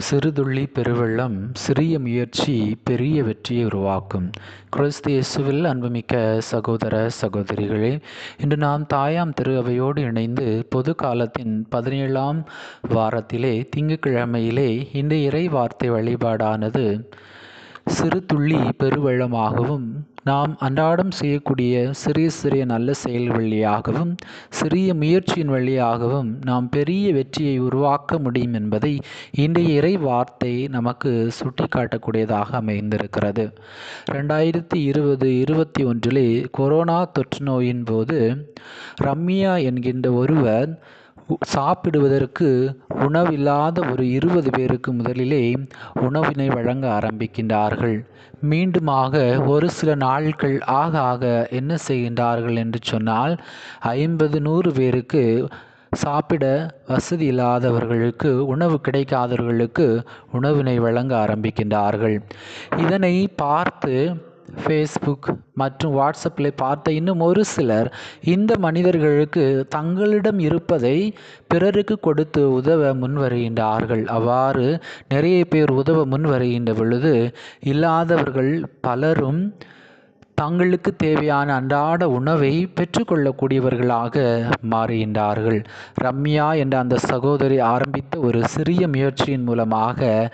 சிறுதுள்ளி பெருவெள்ளம் சிறிய முயற்சி பெரிய வெற்றியை உருவாக்கும். கிறிஸ்து இயேசுவில் அன்புமிக்க சகோதர சகோதரிகளே இன்று நாம் தாயாம் திரு அவையோடு இணைந்து பொது காலத்தின் பதினேழாம் வாரத்திலே திங்கட்கிழமையிலே இந்த இறை வார்த்தை வழிபாடானது சிறு துள்ளி பெருவெள்ளமாகவும் நாம் அன்றாடம் செய்யக்கூடிய சிறிய சிறிய நல்ல செயல் வழியாகவும் சிறிய முயற்சியின் வழியாகவும் நாம் பெரிய வெற்றியை உருவாக்க முடியும் என்பதை இன்றைய இறை வார்த்தை நமக்கு சுட்டிக்காட்டக்கூடியதாக அமைந்திருக்கிறது. ரெண்டாயிரத்தி இருபது இருபத்தி ஒன்றிலே கொரோனா தொற்று நோயின் போது ரம்யா என்கின்ற ஒருவர் சாப்பிடுவதற்கு உணவில்லாத ஒரு இருபது பேருக்கு முதலிலே உணவினை வழங்க ஆரம்பிக்கின்றார்கள். மீண்டுமாக ஒரு சில நாட்கள் ஆக ஆக என்ன செய்கின்றார்கள் என்று சொன்னால் ஐம்பது நூறு பேருக்கு சாப்பிட வசதி இல்லாதவர்களுக்கு உணவு கிடைக்காதவர்களுக்கு உணவினை வழங்க ஆரம்பிக்கின்றார்கள். இதனை பார்த்து ஃபேஸ்புக் மற்றும் வாட்ஸ்அப்பில் பார்த்த இன்னும் ஒரு சிலர் இந்த மனிதர்களுக்கு தங்களிடம் இருப்பதை பிறருக்கு கொடுத்து உதவ முன்வருகின்றார்கள். அவ்வாறு நிறைய பேர் உதவ முன்வருகின்ற பொழுது இல்லாதவர்கள் பலரும் தங்களுக்கு தேவையான அன்றாட உணவை பெற்றுக்கொள்ளக்கூடியவர்களாக மாறுகின்றார்கள். ரம்யா என்ற அந்த சகோதரி ஆரம்பித்த ஒரு சிறிய முயற்சியின் மூலமாக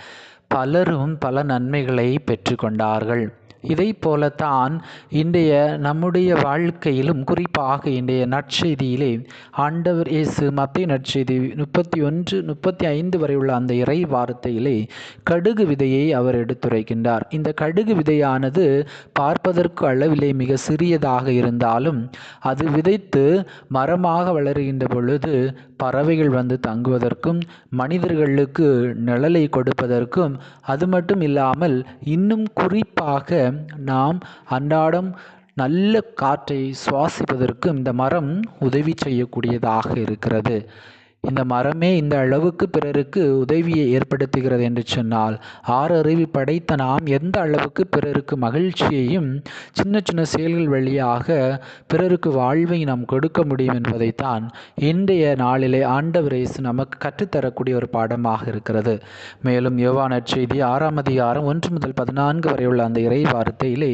பலரும் பல நன்மைகளை பெற்றுக்கொண்டார்கள். இதை போலத்தான் இன்றைய நம்முடைய வாழ்க்கையிலும் குறிப்பாக இன்றைய நற்செய்தியிலே ஆண்டவர் இயேசு மத்திய நற்செய்தி முப்பத்தி ஒன்று முப்பத்தி ஐந்து வரை உள்ள அந்த இறை வார்த்தையிலே கடுகு விதையை அவர் எடுத்துரைக்கின்றார். இந்த கடுகு விதையானது பார்ப்பதற்கு அளவிலே மிக சிறியதாக இருந்தாலும் அது விதைத்து மரமாக வளருகின்ற பொழுது பறவைகள் வந்து தங்குவதற்கும் மனிதர்களுக்கு நிழலை கொடுப்பதற்கும் அது மட்டும் இல்லாமல் இன்னும் குறிப்பாக நாம் அன்றாடம் நல்ல காற்றை சுவாசிப்பதற்கும் இந்த மரம் உதவி செய்யக்கூடியதாக இருக்கிறது. இந்த மரமே இந்த அளவுக்கு பிறருக்கு உதவியை ஏற்படுத்துகிறது என்று சொன்னால் ஆறு அறிவு படைத்த நாம் எந்த அளவுக்கு பிறருக்கு மகிழ்ச்சியையும் சின்ன சின்ன செயல்கள் வழியாக பிறருக்கு வாழ்வை நாம் கொடுக்க முடியும் என்பதைத்தான் இன்றைய நாளிலே ஆண்டவர் இயேசு நமக்கு கற்றுத்தரக்கூடிய ஒரு பாடமாக இருக்கிறது. மேலும் யோவான செய்தி ஆறாம் அதிகாரம் ஒன்று முதல் பதினான்கு வரை உள்ள அந்த இறை வார்த்தையிலே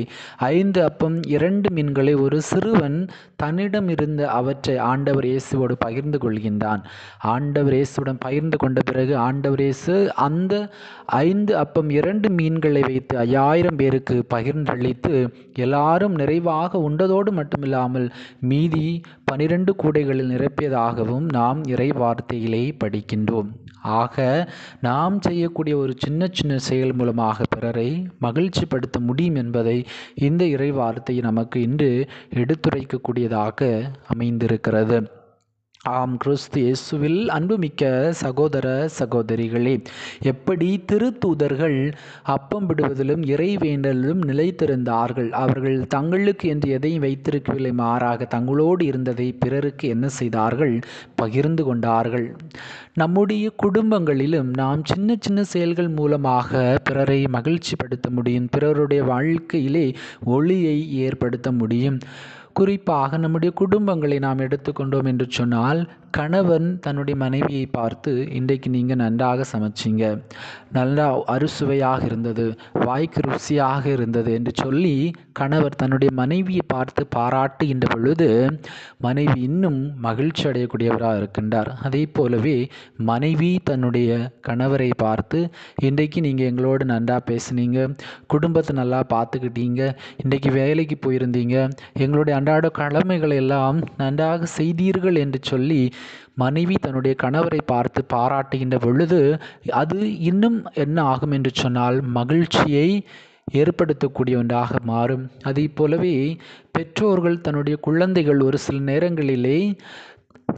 ஐந்து அப்பம் இரண்டு மீன்களை ஒரு சிறுவன் தன்னிடம் இருந்த அவற்றை ஆண்டவர் இயேசுவோடு பகிர்ந்து கொள்கின்றான். ஆண்டவர் இயேசுடன் பகிர்ந்து கொண்ட பிறகு ஆண்டவர் இயேசு அந்த ஐந்து அப்பம் இரண்டு மீன்களை வைத்து ஐயாயிரம் பேருக்கு பகிர்ந்தளித்து எல்லாரும் நிறைவாக உண்டதோடு மட்டுமில்லாமல் மீதி பனிரெண்டு கூடைகளில் நிரப்பியதாகவும் நாம் இறை வார்த்தையிலே படிக்கின்றோம். ஆக நாம் செய்யக்கூடிய ஒரு சின்ன சின்ன செயல் மூலமாக பிறரை மகிழ்ச்சிப்படுத்த முடியும் என்பதை இந்த இறை வார்த்தை நமக்கு இன்று எடுத்துரைக்கக்கூடியதாக அமைந்திருக்கிறது. ஆம் கிறிஸ்து இயேசுவில் அன்புமிக்க சகோதர சகோதரிகளே எப்படி திருத்தூதர்கள் அப்பம் விடுவதிலும் இறை வேண்டலிலும் நிலைத்திருந்தார்கள்? அவர்கள் தங்களுக்கு என்று எதையும் வைத்திருக்கவில்லை மாறாக தங்களோடு இருந்ததை பிறருக்கு என்ன செய்தார்கள்? பகிர்ந்து கொண்டார்கள். நம்முடைய குடும்பங்களிலும் நாம் சின்ன சின்ன செயல்கள் மூலமாக பிறரை மகிழ்ச்சிப்படுத்த முடியும். பிறருடைய வாழ்க்கையிலே ஒளியை ஏற்படுத்த முடியும். குறிப்பாக நம்முடைய குடும்பங்களை நாம் எடுத்துக்கொண்டோம் என்று சொன்னால் கணவன் தன்னுடைய மனைவியை பார்த்து இன்றைக்கு நீங்கள் நன்றாக சமைச்சிங்க. நல்லா அறுசுவையாக இருந்தது. வாய்க்கு ருசியாக இருந்தது என்று சொல்லி கணவர் தன்னுடைய மனைவியை பார்த்து பாராட்டுகின்ற பொழுது மனைவி இன்னும் மகிழ்ச்சி அடையக்கூடியவராக இருக்கின்றார். அதே போலவே மனைவி தன்னுடைய கணவரை பார்த்து இன்றைக்கு நீங்கள் எங்களோடு நன்றாக பேசுனீங்க. குடும்பத்தை நல்லா பார்த்துக்கிட்டீங்க. இன்றைக்கு வேலைக்கு போயிருந்தீங்க. எங்களுடைய அன்றாட கடமைகளை எல்லாம் நன்றாக செய்தீர்கள் என்று சொல்லி மனைவி தன்னுடைய கணவரை பார்த்து பாராட்டுகின்ற பொழுது அது இன்னும் என்ன ஆகும்? என்று சொன்னால் மகிழ்ச்சியை ஏற்படுத்தக்கூடிய ஒன்றாக மாறும். அதே போலவே பெற்றோர்கள் தன்னுடைய குழந்தைகள் ஒரு சில நேரங்களிலே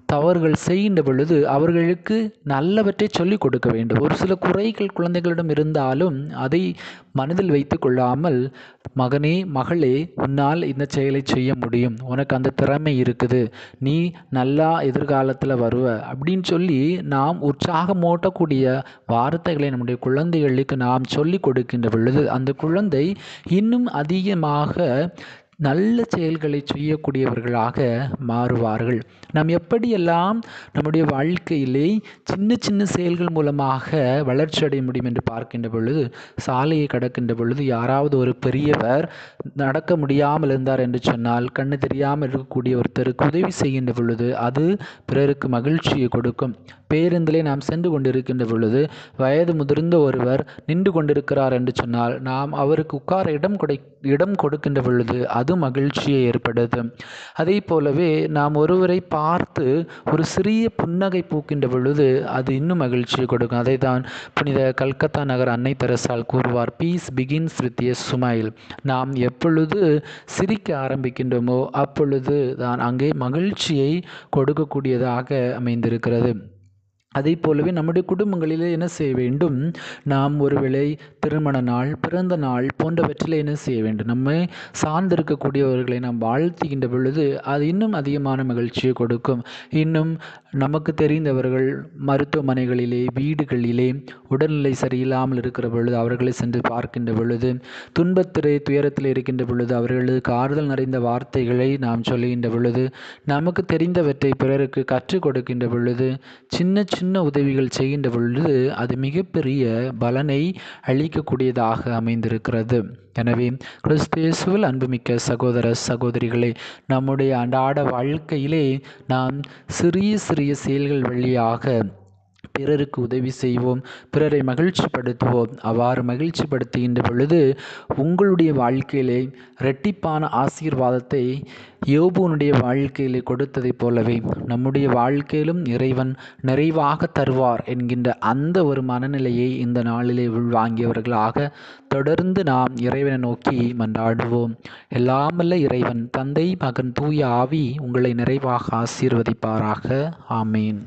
தவறுகள் செய்கின்ற பொழுது அவர்களுக்கு நல்லவற்றை சொல்லிக் கொடுக்க வேண்டும். ஒரு சில குறைகள் குழந்தைகளிடம் இருந்தாலும் அதை மனதில் வைத்து கொள்ளாமல் மகனே மகளே உன்னால் இந்த செயலை செய்ய முடியும். உனக்கு அந்த திறமை இருக்குது. நீ நல்லா எதிர்காலத்தில் வருவ. அப்படின்னு சொல்லி நாம் உற்சாகமூட்டக்கூடிய வார்த்தைகளை நம்முடைய குழந்தைகளுக்கு நாம் சொல்லிக் கொடுக்கின்ற பொழுது அந்த குழந்தை இன்னும் அதிகமாக நல்ல செயல்களை செய்யக்கூடியவர்களாக மாறுவார்கள். நாம் எப்படியெல்லாம் நம்முடைய வாழ்க்கையிலே சின்ன சின்ன செயல்கள் மூலமாக வளர்ச்சி அடைய முடியும் என்று பார்க்கின்ற பொழுது சாலையை கடக்கின்ற பொழுது யாராவது ஒரு பெரியவர் நடக்க முடியாமல் இருந்தார் என்று சொன்னால் கண்ணு தெரியாமல் இருக்கக்கூடிய ஒருத்தருக்கு உதவி செய்கின்ற பொழுது அது பிறருக்கு மகிழ்ச்சியை கொடுக்கும். பேருந்திலே நாம் சென்று கொண்டிருக்கின்ற பொழுது வயது முதிர்ந்த ஒருவர் நின்று கொண்டிருக்கிறார் என்று சொன்னால் நாம் அவருக்கு உட்கார இடம் கொடை இடம் கொடுக்கின்ற பொழுது அது மகிழ்ச்சியை ஏற்படுது அதே போலவே நாம் ஒருவரை பார்த்து ஒரு சிறிய புன்னகை பூக்கின்ற பொழுது அது இன்னும் மகிழ்ச்சியை கொடுக்கும். அதை தான் புனித கல்கத்தா நகர் அன்னை தெரசால் கூறுவார் peace begins with a smile நாம் எப்பொழுது சிரிக்க ஆரம்பிக்கின்றோமோ அப்பொழுது தான் அங்கே மகிழ்ச்சியை கொடுக்கக்கூடியதாக அமைந்திருக்கிறது. அதை போலவே நம்முடைய குடும்பங்களிலே என்ன செய்ய வேண்டும்? நாம் ஒருவேளை திருமண நாள் பிறந்த நாள் போன்றவற்றில் என்ன செய்ய வேண்டும்? நம்மை சார்ந்திருக்கக்கூடியவர்களை நாம் வாழ்த்துகின்ற பொழுது அது இன்னும் அதிகமான மகிழ்ச்சியை கொடுக்கும். இன்னும் நமக்கு தெரிந்தவர்கள் மருத்துவமனைகளிலே வீடுகளிலே உடல்நிலை சரியில்லாமல் இருக்கிற பொழுது அவர்களை சென்று பார்க்கின்ற பொழுது துன்பத்திலே துயரத்தில் இருக்கின்ற பொழுது அவர்களுக்கு ஆறுதல் நிறைந்த வார்த்தைகளை நாம் சொல்லுகின்ற பொழுது நமக்கு தெரிந்தவற்றை பிறருக்கு கற்றுக் கொடுக்கின்ற பொழுது சின்ன சின்ன உதவிகள் செய்கின்ற பொழுது அது மிகப்பெரிய பலனை அளிக்கக்கூடியதாக அமைந்திருக்கிறது. எனவே கிறிஸ்தேசுவில் அன்புமிக்க சகோதர சகோதரிகளே நம்முடைய அன்றாட வாழ்க்கையிலே நாம் சிறிய சிறிய செயல்கள் வழியாக பிறருக்கு உதவி செய்வோம். பிறரை மகிழ்ச்சிப்படுத்துவோம். அவ்வாறு மகிழ்ச்சிப்படுத்துகின்ற பொழுது உங்களுடைய வாழ்க்கையிலே இரட்டிப்பான ஆசீர்வாதத்தை யோபுனுடைய வாழ்க்கையிலே கொடுத்ததைப் போலவே நம்முடைய வாழ்க்கையிலும் இறைவன் நிறைவாக தருவார் என்கின்ற அந்த ஒரு மனநிலையை இந்த நாளிலே உள்வாங்கியவர்களாக தொடர்ந்து நாம் இறைவனை நோக்கி மன்றாடுவோம். எல்லாமல்ல இறைவன் தந்தை மகன் தூய ஆவி உங்களை நிறைவாக ஆசீர்வதிப்பாராக. ஆமீன்.